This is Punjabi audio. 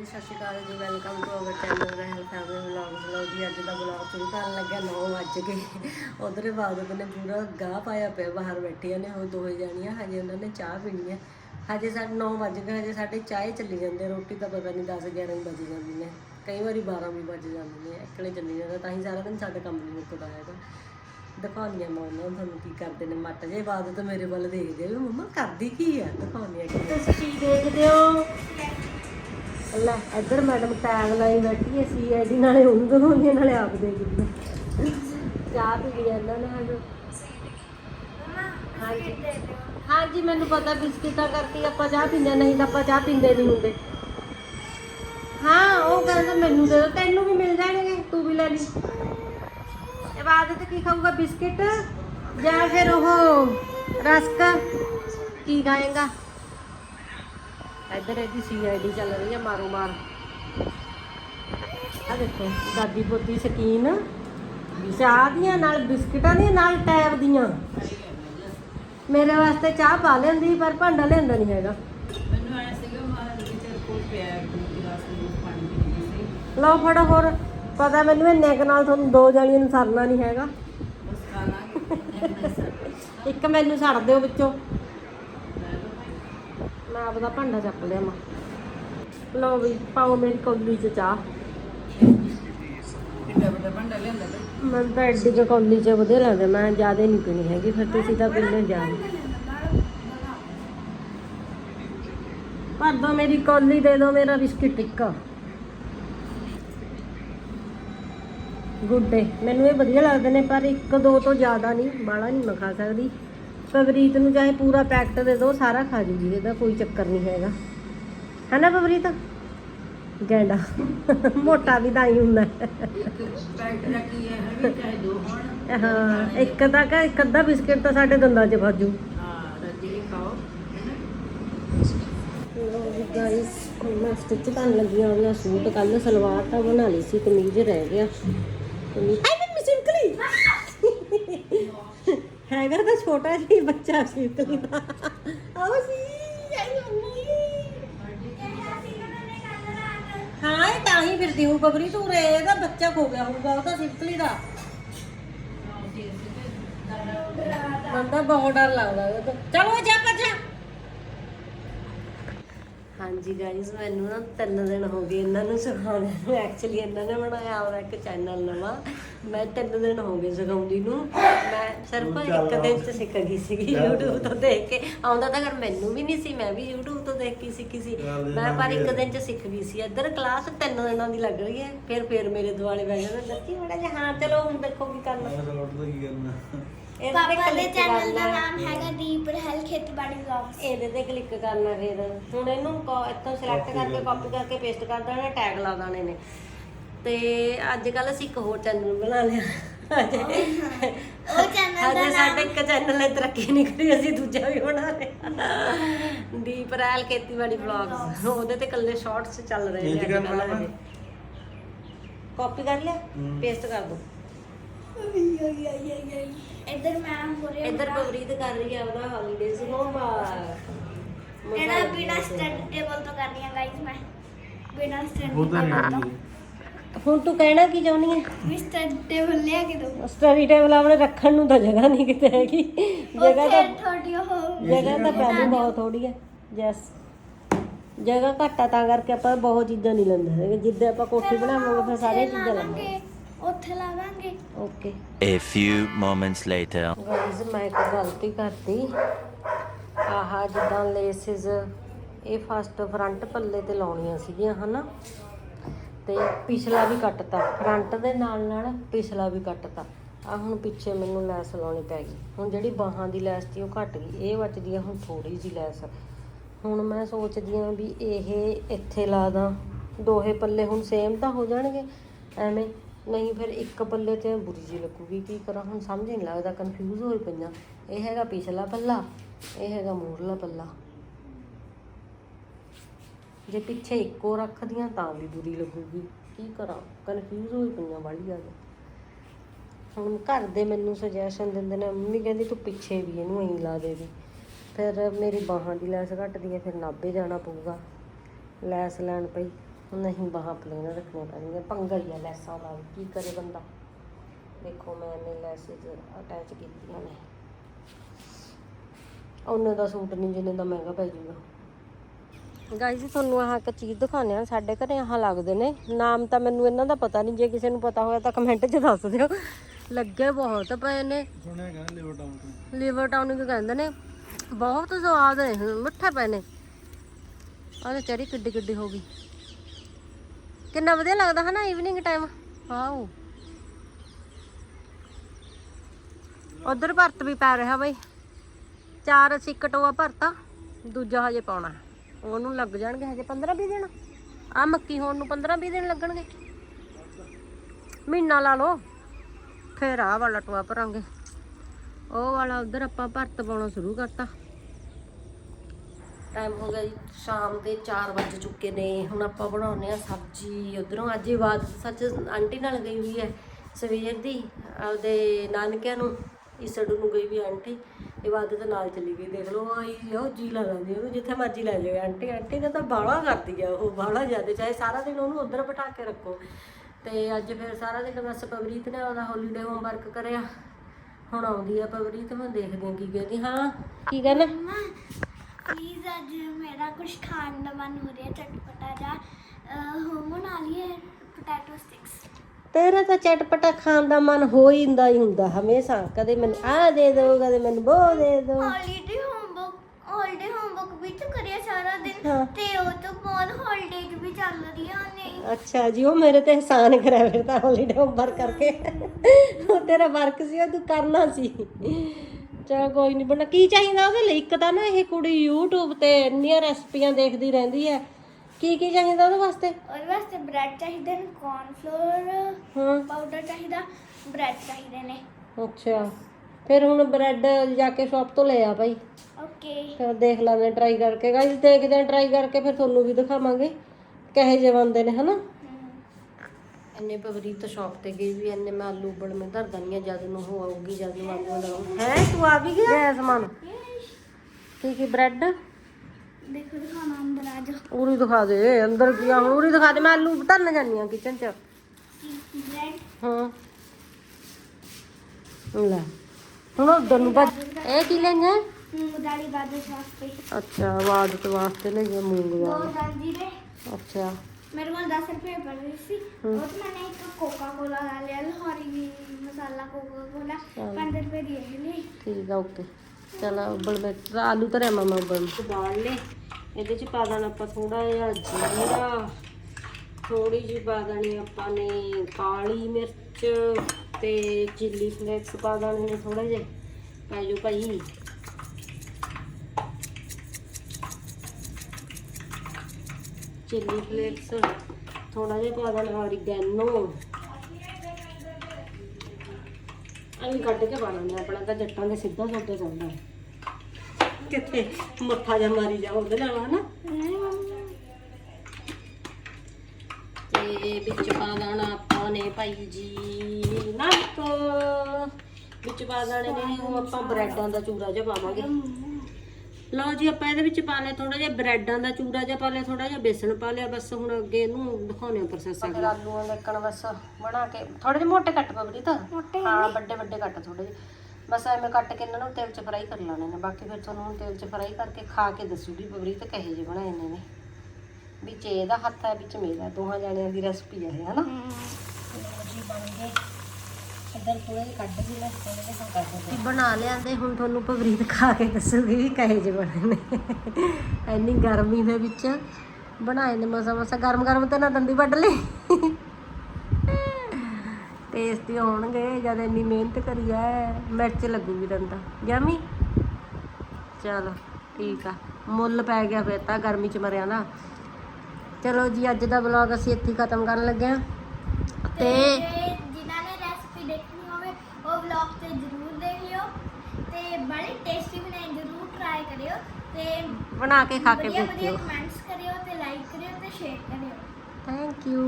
ਜੀ, ਸਤਿ ਸ਼੍ਰੀ ਅਕਾਲ ਜੀ welcome to our channel Rahil family vlogs ਲਓ ਜੀ, ਅੱਜ ਦਾ ਵਲੌਗ ਸ਼ੁਰੂ ਕਰਨ ਲੱਗਿਆ 9 ਵਜ ਗਏ। ਉਧਰ ਇਬਾਦਤ ਨੇ ਪੂਰਾ ਗਾਹ ਪਾਇਆ ਪਿਆ, ਬਾਹਰ ਬੈਠੀਆਂ ਨੇ, ਉਹ ਦੋਹੇ ਜਾਣੀਆਂ, ਹਜੇ ਉਹਨਾਂ ਨੇ ਚਾਹ ਪੀਣੀ ਹੈ ਹਜੇ ਸਾਡੇ 9 ਵਜ ਗਏ, ਹਜੇ ਸਾਡੇ ਚਾਹ ਚੱਲੀ ਜਾਂਦੇ, ਰੋਟੀ ਤਾਂ ਪਤਾ ਨਹੀਂ 10 11 ਹੀ ਵੱਜ ਜਾਂਦੀ ਨੇ। ਕਈ ਵਾਰੀ 12 ਵੀ ਵੱਜ ਜਾਂਦੇ ਨੇ, ਇਕਲੇ ਚੱਲੀ ਜਾਂਦਾ, ਤਾਂ ਹੀ ਸਾਰਾ ਦਿਨ ਸਾਡਾ ਕੰਮ ਨਹੀਂ ਮੁੱਕਦਾ ਹੈਗਾ। ਦਿਖਾਉਣੀਆਂ ਮੈਂ ਉਹਨਾਂ ਨੂੰ ਤੁਹਾਨੂੰ ਕੀ ਕਰਦੇ ਨੇ, ਮੱਟ ਜੇ ਇਬਾਦਤ ਮੇਰੇ ਵੱਲ ਦੇਖਦੇ ਵੀ ਮੰਮਾ ਕਰਦੀ ਕੀ ਆ? ਦਿਖਾਉਣੀਆਂ ਕੀ ਤੁਸੀਂ ਕੀ ਦੇਖਦੇ ਹੋ? ਲੈ, ਇੱਧਰ ਮੈਡਮ ਟੈਗ ਲਾਈ ਬੈਠੀ ਹੈ ਸੀਆਈਡੀ ਨਾਲੇ ਉਹਨੂੰ ਦਿਖਾਉਂਦੀ ਨਾਲੇ ਆਪ ਦੇ ਦਿੰਦੀ ਚਾਹ ਪੀ ਲਈ ਇਹਨਾਂ ਨੇ ਹਜੇ। ਹਾਂਜੀ। ਹਾਂਜੀ, ਮੈਨੂੰ ਪਤਾ ਬਿਸਕਿਟਾਂ ਕਰਕੇ ਆਪਾਂ ਚਾਹ ਪੀਂਦੇ ਨਹੀਂ ਤਾਂ ਆਪਾਂ ਚਾਹ ਪੀਂਦੇ ਨਹੀਂ ਹੁੰਦੇ। ਹਾਂ, ਉਹ ਕਹਿੰਦਾ ਮੈਨੂੰ ਦੇ ਦੋ ਤੈਨੂੰ ਵੀ ਮਿਲ ਜਾਣਗੇ, ਤੂੰ ਵੀ ਲੈ ਲਈ। ਇਬਾਦਤ ਕੀ ਖਾਊਗਾ, ਬਿਸਕਿਟ ਜਾਂ ਫਿਰ ਉਹ ਰਸਕ? ਕੀ ਖਾਏਗਾ? ਇੱਧਰ ਇਹਦੀ ਸੀਆਈਡੀ ਚੱਲ ਰਹੀ ਹੈ ਮਾਰੋ ਮਾਰ। ਆ ਦੇਖੋ ਦਾਦੀ ਪੋਤੀ ਸ਼ਕੀਨ। ਚਾਹ ਦੀਆਂ ਨਾਲ ਬਿਸਕਿਟਾਂ ਦੀਆਂ ਨਾਲ ਟੈਬ ਦੀਆਂ। ਮੇਰੇ ਵਾਸਤੇ ਚਾਹ ਪਾ ਲੈਂਦੀ ਪਰ ਭਾਂਡਾ ਲਿਆਂਦਾ ਨਹੀਂ ਹੈਗਾ। ਮੈਨੂੰ ਆਇਆ ਸੀਗਾ ਮਹਾਰਾਜ ਦੇ ਚਿਰ ਕੋਲ ਪਿਆ ਕੋਈ ਗਲਾਸ ਨੂੰ ਪਾਣੀ ਪੀਂਦੀ ਸੀ ਲਓ ਫੜੋ ਹੋਰ ਪਤਾ ਮੈਨੂੰ ਇਹ ਨੈਕ ਨਾਲ ਤੁਹਾਨੂੰ ਦੋ ਜਾਣੀਆਂ ਨੂੰ ਸਰਨਾ ਨਹੀਂ ਹੈਗਾ। ਇੱਕ ਮੈਨੂੰ ਛੱਡ ਦਿਓ ਵਿੱਚੋਂ। ਮੈਂ ਆਪਦਾ ਭਾਂਡਾ ਚੱਕ ਲਿਆ ਮਾ। ਲਓ ਵੀ, ਪਾਓ ਮੇਰੀ ਕੌਲੀ ਚ ਚਾਹ। ਮੈਂ ਤਾਂ ਐਡੀ ਕੁ ਕੌਲੀ ਚ ਵਧੀਆ ਲੱਗਦਾ, ਮੈਂ ਜ਼ਿਆਦਾ ਨਹੀਂ ਪੀਣੀ ਹੈਗੀ, ਫਿਰ ਤੁਸੀਂ ਤਾਂ ਪੀਣੇ ਜਾ ਭਰ ਦੋ ਮੇਰੀ ਕੌਲੀ, ਦੇ ਦਿਓ ਮੇਰਾ ਬਿਸਕਿਟ ਇੱਕ। ਗੁੱਡੇ, ਮੈਨੂੰ ਇਹ ਵਧੀਆ ਲੱਗਦੇ ਨੇ, ਪਰ ਇੱਕ, ਦੋ ਤੋਂ ਜ਼ਿਆਦਾ ਨਹੀਂ ਬਾਹਲਾ ਨਹੀਂ ਮੈਂ ਖਾ ਸਕਦੀ। ਪਵਰੀਤ ਨੂੰ ਚਾਹੇ ਪੂਰਾ ਪੈਕਟ ਦੇ ਦਿਓ ਸਾਰਾ ਖਾ ਜੂਗੀ ਇਹਦਾ ਕੋਈ ਚੱਕਰ ਨਹੀਂ ਹੈਗਾ। ਹੈ ਨਾ ਪਵਰੀਤ? ਗੈਂਡਾ। ਮੋਟਾ ਵੀ ਤਾਂ ਹੀ ਹੁੰਦਾ। ਹੈ। ਇੱਕ ਪੈਕਟ ਰੱਖੀ ਹੈ ਵੀ ਚਾਹੇ ਦੋ ਹੋਣ ਹਾਂ ਇੱਕ ਤਾਂ ਕਿ ਇੱਕ ਅੱਧਾ ਬਿਸਕਿਟ ਤਾਂ ਸਾਡੇ ਦੰਦਾਂ 'ਚ ਫਾਜੂ ਹਾਂ ਰੱਜੀ ਖਾਓ ਲੋ ਜੀ। ਗਾਇਸ ਮੈਂ ਸਟਿਚ ਕਰਨ ਲੱਗੀ ਆ ਉਹਦਾ ਸੂਟ। ਕੱਲ ਸਲਵਾਰ ਤਾਂ ਬਣਾ ਲਈ ਸੀ ਕਮੀਜ਼ ਰਹਿ ਗਿਆ। ਕਮੀਜ਼ ਆਈ ਮੰਮੀ ਸਿੰਕਲੀ ਹੈਗਾ ਤਾਂ ਛੋਟਾ ਜਿਹਾ ਬੱਚਾ ਸਿੰਕਲੀ ਦਾ ਆਓ ਸੀ ਆਈ ਮੰਮੀ। ਹਾਂ ਇਹ ਤਾਂ ਹੀ ਫਿਰਦੀ ਹੂੰ ਬਬਰੀ ਤੂੰ ਰੇ ਇਹਦਾ ਬੱਚਾ ਖੋ ਗਿਆ ਹੋਊਗਾ ਉਹਦਾ ਸਿੰਕਲੀ ਦਾ। ਬੰਦਾ ਬਹੁਤ ਡਰ ਲੱਗਦਾ ਤਾਂ। ਚਲੋ ਜਾ ਭੱਜਾ ਹਾਂਜੀ ਗਾਇਸ ਮੈਨੂੰ ਨਾ ਤਿੰਨ ਦਿਨ ਹੋ ਗਏ ਇਹਨਾਂ ਨੂੰ ਸਿਖਾਉਂਦੇ ਨੂੰ। ਐਕਚੁਅਲੀ ਇਹਨਾਂ ਨੇ ਬਣਾਇਆ ਆਪਦਾ ਇੱਕ ਚੈਨਲ ਨਵਾਂ। ਮੈਂ ਤਿੰਨ ਦਿਨ ਹੋ ਗਏ ਸਿਖਾਉਂਦੀ ਨੂੰ। ਮੈਂ ਸਿਰਫ ਇੱਕ ਦਿਨ ਚ ਸਿੱਖ ਗਈ ਸੀਗੀ YouTube ਤੋਂ ਦੇਖ ਕੇ। ਆਉਂਦਾ ਤਾਂ ਕਰ ਮੈਨੂੰ ਵੀ ਨਹੀਂ ਸੀ ਮੈਂ ਵੀ YouTube ਤੋਂ ਦੇਖ ਕੇ ਸਿੱਖੀ ਸੀ। ਮੈਂ ਪਰ ਇੱਕ ਦਿਨ ਚ ਸਿੱਖ ਗਈ ਸੀ। ਇੱਧਰ ਕਲਾਸ ਤਿੰਨ ਦਿਨਾਂ ਦੀ ਲੱਗ ਰਹੀ ਹੈ। ਫਿਰ ਫਿਰ ਮੇਰੇ ਦੁਆਲੇ ਬਹਿ ਜਾਂਦੇ ਦੱਸੀ ਬੜਾ ਜਿਹਾ ਹਾਂ ਚਲੋ ਹੁਣ ਦੇਖੋ ਕੀ ਕਰਨਾ। ਇਹਦੇ ਤੇ ਪਾਪਾ ਦੇ click ਚੈਨਲ ਦਾ ਕਰਨਾ। ਨਾਮ ਹੈਗਾ ਦੀਪ ਰਹਿਲ ਖੇਤੀਬਾੜੀ ਵਲੌਗਸ ਇਹਦੇ ਤੇ ਕਲਿੱਕ ਕਰਨਾ ਫਿਰ। ਹੁਣ ਇਹਨੂੰ ਕੋ- ਇੱਥੋਂ ਸਿਲੈਕਟ ਕਰਕੇ ਕਾਪੀ ਕਰਕੇ ਪੇਸਟ ਕਰ ਦੇਣਾ ਟੈਗ ਲਾ ਦੇਣੇ ਨੇ। ਤੇ ਅੱਜ ਕੱਲ ਅਸੀਂ ਇੱਕ ਹੋਰ ਚੈਨਲ ਬਣਾ ਲਿਆ। ਅਜੇ ਉਹ ਚੈਨਲ ਦਾ ਅਜੇ ਸਾਡੇ ਨਾਮ ਇੱਕ ਚੈਨਲ ਨੇ ਤਰੱਕੀ ਨਹੀਂ ਕਰੀ ਅਸੀਂ ਦੂਜਾ ਵੀ ਬਣਾ ਲਿਆ। ਦੀਪ ਰਾਇਲ ਖੇਤੀਬਾੜੀ ਵਲੌਗਸ ਉਹਦੇ ਤੇ ਕੱਲੇ ਸ਼ਾਰਟਸ ਚੱਲ ਰਹੇ ਨੇ Change ਕਰਨਾ ਨਾ? ਕਾਪੀ ਕਰ ਲਿਆ? ਹਮ। ਪੇਸਟ ਕਰ ਦੋ। ਇੱਧਰ ਮੈਂ ਹੋ ਰਿਹਾ ਇੱਧਰ ਬਵਰੀਦ ਕਰ ਰਹੀ ਹੈ ਉਹਦਾ ਹੌਲੀਡੇਜ਼ ਹੋਮਵਰਕ ਇਹਦਾ ਬਿਨਾ ਸਟੱਡੀ ਟੇਬਲ ਤੋਂ ਕਰਨੀ ਆ ਗਾਇਸ ਮੈਂ। ਬਿਨਾ ਸਟੱਡੀ ਟੇਬਲ ਨਹੀਂ ਹੁਣ ਤੂੰ ਕਹਿਣਾ ਕੀ ਚਾਹੁੰਦੀ ਹੈ? ਵੀ ਸਟੱਡੀ ਟੇਬਲ ਲਿਆ ਕੇ ਦੋ ਸਟੱਡੀ ਟੇਬਲ ਆਪਣੇ ਰੱਖਣ ਨੂੰ ਤਾਂ ਜਗ੍ਹਾ ਨਹੀਂ ਕਿਤੇ ਹੈਗੀ। ਜਗ੍ਹਾ ਤਾਂ ਥੋੜੀ ਉਹ ਜਗ੍ਹਾ ਤਾਂ ਪਹਿਲਾਂ ਬਹੁਤ ਥੋੜੀ ਹੈ ਯੈਸ ਜਗ੍ਹਾ ਘੱਟ ਆ ਤਾਂ ਕਰਕੇ ਆਪਾਂ ਬਹੁਤ ਚੀਜ਼ਾਂ ਨਹੀਂ ਲੈਂਦੇ ਜਿੱਦਾਂ ਆਪਾਂ ਕੋਠੀ ਬਣਾਵਾਂਗੇ ਫਿਰ ਸਾਰੀਆਂ ਉੱਥੇ ਚੀਜ਼ਾਂ ਲਾਵਾਂਗੇ ਉੱਥੇ ਲਾਵਾਂਗੇ okay. A few moments later. Guys ਮੈਂ ਇੱਕ ਗਲਤੀ ਕਰਤੀ। ਆਹ ਜਿੱਦਾਂ ਲੇਸਿਸ ਇਹ ਫਸਟ ਫਰੰਟ ਪੱਲੇ ਤੇ ਲਾਉਣੀਆਂ ਸੀਗੀਆਂ ਹਨਾ? ਤੇ ਪਿਛਲਾ ਵੀ ਕੱਟਤਾ। ਫਰੰਟ ਦੇ ਨਾਲ ਨਾਲ ਪਿਛਲਾ ਵੀ ਕੱਟਤਾ। ਆ ਹੁਣ ਪਿੱਛੇ ਮੈਨੂੰ ਲੈਸ ਲਾਉਣੀ ਪੈ ਗਈ। ਹੁਣ ਜਿਹੜੀ ਬਾਹਾਂ ਦੀ ਲੈਸ ਸੀ ਉਹ ਘਟ ਗਈ। ਇਹ ਬਚਦੀ ਆ ਹੁਣ ਥੋੜੀ ਜੀ ਲੈਸ। ਹੁਣ ਮੈਂ ਸੋਚਦੀ ਆ ਵੀ ਇਹ ਇੱਥੇ ਲਾ ਦਾਂ। ਦੋਹੇ ਪੱਲੇ ਹੁਣ ਸੇਮ ਤਾਂ ਹੋ ਜਾਣਗੇ। ਐਵੇਂ ਨਹੀਂ, ਫਿਰ ਇੱਕ ਪੱਲੇ ਤੇ ਬੁਰੀ ਜੀ ਲੱਗੂਗੀ, ਕੀ ਕਰਾਂ? ਹੁਣ ਸਮਝ ਨਹੀਂ ਲੱਗਦਾ ਕਨਫਿਊਜ਼ ਹੋਈ ਪਈਆਂ ਇਹ ਹੈਗਾ ਪਿਛਲਾ ਪੱਲਾ, ਇਹ ਹੈਗਾ ਮੂਰਲਾ ਪੱਲਾ। ਜੇ ਪਿੱਛੇ ਇੱਕੋ ਰੱਖਦੀਆਂ ਤਾਂ ਵੀ ਬੁਰੀ ਲੱਗੂਗੀ। ਕੀ ਕਰਾਂ? ਕਨਫਿਊਜ਼ ਹੋਈ ਪਈਆਂ ਵਾਲੀ ਜ਼ਿਆਦਾ। ਹੁਣ ਘਰ ਦੇ ਮੈਨੂੰ ਸੁਜੈਸ਼ਨ ਦਿੰਦੇ ਨੇ, ਮੰਮੀ ਕਹਿੰਦੀ ਤੂੰ ਪਿੱਛੇ ਵੀ ਇਹਨੂੰ ਐਂ ਲਾ ਦੇ ਵੀ। ਫਿਰ ਮੇਰੀ ਬਾਹਾਂ ਦੀ ਲੈਸ ਘਟਦੀ ਹੈ, ਫਿਰ ਨਾਭੇ ਜਾਣਾ ਪਊਗਾ। ਲੈਸ ਲੈਣ ਪਈ। ਨਹੀਂ ਬਾਹਾਂ ਪਲੇਨ ਰੱਖਣੇ ਪੈਣਗੇ ਪੰਗਾ ਹੀ ਆ ਲੈਸਾਂ ਦਾ ਵੀ, ਕੀ ਕਰੇ ਬੰਦਾ? ਦੇਖੋ ਮੈਂ ਨੇ ਲੈਸਸ ਅਟੈਚ ਕੀਤੀਆਂ ਨੇ। ਉਹਨੇ ਦਾ ਸੂਟ ਨਹੀਂ ਜਿੰਨੇ ਦਾ ਮਹਿੰਗਾ ਪੈ ਜੂਗਾ। ਗਾਇਜ਼ ਤੁਹਾਨੂੰ ਆਹ ਇੱਕ ਚੀਜ਼ ਦਿਖਾਉਂਦੇ ਆ ਸਾਡੇ ਘਰੇ ਆਹ ਲੱਗਦੇ ਨੇ। ਨਾਮ ਤਾਂ ਮੈਨੂੰ ਇਹਨਾਂ ਦਾ ਪਤਾ ਨਹੀਂ ਜੇ ਕਿਸੇ ਨੂੰ ਪਤਾ ਹੋਇਆ ਤਾਂ ਕਮੈਂਟ 'ਚ ਦੱਸ ਦਿਓ। ਲੱਗੇ ਬਹੁਤ ਪਏ ਨੇ। ਸੁਣਿਆ ਕਹਿੰਦਾ ਲਿਵਰ ਟਾਊਨ ਤੋਂ। ਲਿਵਰ ਟਾਊਨ ਵੀ ਕਹਿੰਦੇ ਨੇ? ਬਹੁਤ ਸਵਾਦ ਨੇ ਮਿੱਠੇ ਪਏ ਨੇ। ਆਹ ਚੈਰੀ ਕਿੱਡੀ ਕਿੱਡੀ ਹੋ ਗਈ। ਕਿੰਨਾ ਵਧੀਆ ਲੱਗਦਾ ਹੈ ਈਵਨਿੰਗ ਟਾਈਮ ਵਾਓ ਉਧਰ ਭਰਤ ਵੀ ਪੈ ਰਿਹਾ ਬਈ। ਚਾਰ ਅਸੀਂ ਕਟੋਆ ਭਰਤਾ, ਦੂਜਾ ਹਜੇ ਪਾਉਣਾ। ਉਹਨੂੰ ਲੱਗ ਜਾਣਗੇ ਹਜੇ 15 20 ਦਿਨ। ਆ ਮੱਕੀ ਹੋਣ ਨੂੰ 15 20 ਦਿਨ ਲੱਗਣਗੇ। ਮਹੀਨਾ ਲਾ ਲਓ। ਫੇਰ ਆਹ ਵਾਲਾ ਟੋਆ ਭਰਾਂਗੇ। ਉਹ ਵਾਲਾ ਉਧਰ ਆਪਾਂ ਭਰਤ ਪਾਉਣਾ ਸ਼ੁਰੂ ਕਰਤਾ। ਟਾਈਮ ਹੋ ਗਿਆ ਜੀ, ਸ਼ਾਮ ਦੇ 4 ਵੱਜ ਚੁੱਕੇ ਨੇ। ਹੁਣ ਆਪਾਂ ਬਣਾਉਨੇ ਆ ਸਬਜ਼ੀ ਉਧਰੋਂ। ਅੱਜ ਹੀ ਬਾਤ ਸੱਚ ਆਂਟੀ ਨਾਲ ਗਈ ਹੋਈ ਹੈ ਸਵੇਰ ਦੀ। ਆਪਦੇ ਨਾਨਕਿਆਂ ਨੂੰ ਇਸੜੂ ਨੂੰ ਗਈ ਵੀ ਆਂਟੀ। ਇਬਾਦਤ ਨਾਲ ਚਲੀ ਗਈ। ਦੇਖ ਲਓ ਆਈ ਉਹ ਜੀ ਲਾ ਲੈਂਦੀ ਉਹਨੂੰ ਜਿੱਥੇ ਮਰਜ਼ੀ ਲੈ ਜਾਵੇ। ਆਂਟੀ ਆਂਟੀ ਨੇ ਤਾਂ ਬਾਲਾ ਕਰਦੀ ਆ ਉਹ ਬਾਲਾ ਜ਼ਿਆਦਾ। ਚਾਹੇ ਸਾਰਾ ਦਿਨ ਉਹਨੂੰ ਉਧਰ ਬਿਠਾ ਕੇ ਰੱਖੋ। ਤੇ ਅੱਜ ਫਿਰ ਸਾਰਾ ਦਿਨ ਬਸ ਪਵਰੀਤ ਨੇ ਉਹਦਾ ਹੌਲੀਡੇ ਹੋਮਵਰਕ ਕਰਿਆ। ਹੁਣ ਆਉਂਦੀ ਆ ਪਵਰੀਤ, ਮੈਂ ਦੇਖਦੀ ਹਾਂ ਕੀ ਕਹਿੰਦੀ। ਹਾਂ, ਕੀ ਕਹਿਣਾ ਪਲੀਜ਼ ਅੱਜ ਮੇਰਾ ਕੁਝ ਖਾਣ ਦਾ ਮਨ ਹੋ ਰਿਹਾ ਚਟਪਟਾ ਜਾ ਹੋ ਬਣਾ ਲਈਏ ਪੋਟੈਟੋ ਸਟਿਕਸ ਤੇਰਾ ਤਾਂ ਚਟਪਟਾ ਖਾਣ ਦਾ ਮਨ ਹੋ ਹੀ ਹੁੰਦਾ ਹੀ ਹੁੰਦਾ ਹਮੇਸ਼ਾ। ਕਦੇ ਮੈਨੂੰ ਆ ਦੇ ਦਿਓ ਕਦੇ ਮੈਨੂੰ ਉਹ ਦੇ ਦਿਓ ਹੌਲੀਡੇ ਹੋਮਵਰਕ ਹੌਲੀਡੇ ਹੋਮਵਰਕ ਵੀ ਤਾਂ ਕਰਿਆ ਸਾਰਾ ਦਿਨ। ਹਾਂ। ਤੇ ਉਹ ਤੋਂ ਬਾਅਦ ਹੌਲੀਡੇ ਵੀ ਚੱਲ ਰਹੀਆਂ ਨੇ। ਅੱਛਾ ਜੀ ਉਹ ਮੇਰੇ ਤੇ ਇਹਸਾਨ ਕਰਿਆ ਫਿਰ ਤਾਂ ਹੌਲੀਡੇ ਹੋਮਵਰਕ ਕਰਕੇ ਉਹ ਤੇਰਾ ਵਰਕ ਸੀ ਉਹ ਤੂੰ ਕਰਨਾ ਸੀ। ਚਲ ਕੋਈ ਨਹੀਂ ਬਣਾ ਕੀ ਚਾਹੀਦਾ ਉਹਦੇ ਲਈ? ਇੱਕ ਤਾਂ ਨਾ ਇਹ ਕੁੜੀ YouTube ਤੇ ਇੰਨੀਆਂ ਰੈਸਪੀਆਂ ਦੇਖਦੀ ਰਹਿੰਦੀ ਹੈ। ਕੀ ਕੀ ਚਾਹੀਦਾ ਉਹਦੇ ਵਾਸਤੇ? ਉਹਦੇ ਵਾਸਤੇ ਬ੍ਰੈਡ ਚਾਹੀਦੇ ਨੇ ਕੌਰਨ ਫਲੋਰ ਹਾਂ। ਪਾਊਡਰ ਚਾਹੀਦਾ ਬ੍ਰੈਡ ਚਾਹੀਦੇ ਨੇ। ਅੱਛਾ। ਫਿਰ ਹੁਣ ਬ੍ਰੈਡ ਜਾ ਕੇ ਸ਼ਾਪ ਤੋਂ ਲੈ ਆ ਭਾਈ ਓਕੇ। ਫਿਰ ਦੇਖ ਲਾਂਗੇ ਟਰਾਈ ਕਰਕੇ। ਗਾਇਸ ਦੇਖਦੇ ਆਂ ਟਰਾਈ ਕਰਕੇ ਫਿਰ ਤੁਹਾਨੂੰ ਵੀ ਦਿਖਾਵਾਂਗੇ। ਕਹੇ ਬੰਦੇ ਨੇ ਹਨਾ? ਇੰਨੇ ਪਵਰੀਤ ਸ਼ਾਪ ਤੇ ਗਈ ਵੀ ਇੰਨੇ ਮੈਂ ਆਲੂ ਉਬਲ ਮੈਂ ਧਰ ਦਨੀਆਂ ਜਦ ਨੂੰ ਹੋ ਆਊਗੀ ਜਦ ਨੂੰ ਆਲੂ ਲਾਉਂ ਹੈ ਤੂੰ ਆ ਵੀ ਗਿਆ? ਹੈ ਸਮਾਨ ਕੀ ਕੀ ਬ੍ਰੈਡ? ਦੇਖੋ ਦਿਖਾਣਾ ਅੰਦਰ ਆ ਜਾ ਉਰੀ ਦਿਖਾ ਦੇ ਅੰਦਰ ਕੀ ਆ? ਉਰੀ ਦਿਖਾ ਦੇ ਮੈਂ ਆਲੂ ਧਰਨ ਜਾਨੀ ਆ ਕਿਚਨ ਚ। ਬ੍ਰੈਡ? ਹਾਂ। ਲੈ ਹੁਣ ਉਧਰ ਨੂੰ ਭੱਜ। ਇਹ ਕੀ ਲੈਣਾ ਮੂੰਗ ਦਾਲੀ ਬਾਦਲ ਵਾਸਤੇ। ਅੱਛਾ ਆਵਾਜ਼ ਵਾਸਤੇ ਲੈ ਗਿਆ ਮੂੰਗ ਦੋ ਦਾ ਜਲਜੀਰੇ ਅੱਛਾ। ਮੇਰੇ ਕੋਲ 10 ਰੁਪਏ ਰਹੀ ਸੀ ਉਹ ਤੋਂ ਮੈंने ਇੱਕ ਕੋਕਾ ਕੋਲਾ ਲੈ ਲਿਆ ਲਾਹੌਰੀ ਮਸਾਲਾ ਕੋਕਾ ਕੋਲਾ 5 ਰੁਪਏ ਦੀ ਇਹ ਲਈ ਠੀਕ ਆ ਓਕੇ ਚਲ ਉਬਲ ਮੈਂ ਆਲੂ ਧਰਿਆ ਮਮਾ ਉਬਲ ਉਬਾਲ ਲੈ ਇਹਦੇ ਚ ਪਾ ਦੇਣਾ ਆਪਾਂ ਥੋੜਾ ਜਿਹਾ ਜੀਰਾ ਥੋੜੀ ਜਿਹੀ ਪਾ ਦੇਣੀ ਆਪਾਂ ਨੇ ਕਾਲੀ ਮਿਰਚ ਤੇ ਚਿੱਲੀ ਫਲੇਕਸ ਪਾ ਦੇਣੇ ਨੇ ਥੋੜੇ ਜਿਹੇ ਪੈ ਜਾਓ ਭਾਈ ਚਿੱਲੀ ਫਲੇਕਸ ਥੋੜਾ ਜਿਹਾ ਪਾ ਦੇਣਾ ਔਰੀਗੈਨੋ ਅਸੀਂ ਕੱਢ ਕੇ ਪਾ ਨੇ ਆਪਣਾ, ਤਾਂ ਜੱਟਾਂ ਦੇ ਸਿੱਧਾ ਸੌਦੇ ਚੱਲਦਾ ਕਿੱਥੇ? ਮੱਥਾ ਜਾਂ ਮਾਰੀ ਜਾ, ਉਹਦੇ ਨਾਲ, ਹਨਾ? ਤੇ ਵਿੱਚ ਪਾ ਲੈਣਾ ਆਪਾਂ ਨੇ ਭਾਈ ਜੀ ਨਮਕ। ਵਿੱਚ ਪਾ ਦੇਣੇ ਨੇ, ਉਹ ਆਪਾਂ ਬ੍ਰੈਡਾਂ ਦਾ ਚੂਰਾ ਜਿਹਾ ਪਾਵਾਂਗੇ। ਲਓ ਜੀ ਆਪਾਂ ਇਹਦੇ ਵਿੱਚ ਪਾ ਲਿਆ ਥੋੜਾ ਜਿਹਾ ਬ੍ਰੈਡਾਂ ਦਾ ਚੂਰਾ ਜਿਹਾ ਪਾ ਲਿਆ ਥੋੜਾ ਜਿਹਾ ਬੇਸਣ ਪਾ ਲਿਆ ਬਸ ਹੁਣ ਅੱਗੇ ਇਹਨੂੰ ਦਿਖਾਉਣੇ ਪ੍ਰੋਸੈਸ ਅਗਲਾ ਆਲੂਆਂ ਦੇ ਕਣ ਬਸ ਬਣਾ ਕੇ ਥੋੜੇ ਜਿਹੇ ਮੋਟੇ ਕੱਟ ਪਵਰੀ ਤਾਂ ਹਾਂ ਵੱਡੇ ਵੱਡੇ ਕੱਟ ਥੋੜੇ ਜਿਹੇ। ਬਸ ਐਵੇਂ ਕੱਟ ਕੇ ਇਹਨਾਂ ਨੂੰ ਤੇਲ 'ਚ ਫਰਾਈ ਕਰ ਲੈਣੇ ਨੇ। ਬਾਕੀ ਫਿਰ ਤੁਹਾਨੂੰ ਹੁਣ ਤੇਲ 'ਚ ਫਰਾਈ ਕਰਕੇ ਖਾ ਕੇ ਦੱਸੂਗੀ ਪਵਰੀ ਤਾਂ ਕਹੇ ਜਿਹੇ ਬਣਾਏ ਨੇ ਨੇ ਵਿੱਚ ਇਹਦਾ ਹੱਥ ਹੈ ਵਿੱਚ ਮੇਰਾ ਦੋਹਾਂ ਜਣਿਆਂ ਦੀ ਰੈਸਪੀ ਹੈ। ਹਨਾ ਜੀ ਬਣ ਗਏ। ਇਧਰ ਥੋੜਾ ਜਿਹਾ ਕੱਢ ਵੀ ਲੈ ਥੋੜਾ ਜਿਹਾ ਕੱਢ ਦੇ ਬਣਾ ਲਿਆਂਦੇ, ਹੁਣ ਤੁਹਾਨੂੰ ਪਵਰੀਤ ਖਾ ਕੇ ਦੱਸੂਗੀ ਵੀ ਕਹੇ ਜਿਹੇ ਬਣੇ ਨੇ। ਇੰਨੀ ਗਰਮੀ ਦੇ ਵਿੱਚ ਬਣਾਏ ਨੇ ਮਸਾ ਮਸਾ, ਗਰਮ ਗਰਮ ਤੇ ਨਾ ਦੰਦੀ ਵੱਢ ਲਈ ਟੇਸਟੀ ਹੋਣਗੇ, ਜਦ ਇੰਨੀ ਮਿਹਨਤ ਕਰੀ ਐ, ਮਿਰਚ ਲੱਗੂਗੀ ਦੰਦਾ। ਯਮੀ? ਚਲੋ, ਠੀਕ ਆ। ਮੁੱਲ ਪੈ ਗਿਆ ਫਿਰ ਤਾਂ ਗਰਮੀ ਚ ਮਰਿਆ ਨਾ। ਚਲੋ ਜੀ, ਅੱਜ ਦਾ ਵਲੌਗ ਅਸੀਂ ਇੱਥੇ ਖਤਮ ਕਰਨ ਲੱਗੇ ਹਾਂ ਤੇ ਤੇ ਜਿਨ੍ਹਾਂ ਨੇ ਰੈਸਪੀ ਦੇਖਣੀ ਹੋਵੇ ਉਹ ਵਲੌਗ ਤੇ ਜ਼ਰੂਰ ਦੇਖ ਲਿਓ ਤੇ ਬੜੀ ਟੇਸਟੀ ਬਣਾਈ ਜ਼ਰੂਰ ਟਰਾਈ ਕਰਿਓ ਤੇ ਬਣਾ ਕੇ ਖਾ ਕੇ ਵਧੀਆ ਵਧੀਆ ਦੇਖਿਓ ਕਮੈਂਟਸ ਕਰਿਓ ਤੇ ਲਾਈਕ ਕਰਿਓ ਤੇ ਸ਼ੇਅਰ ਕਰਿਓ। Thank you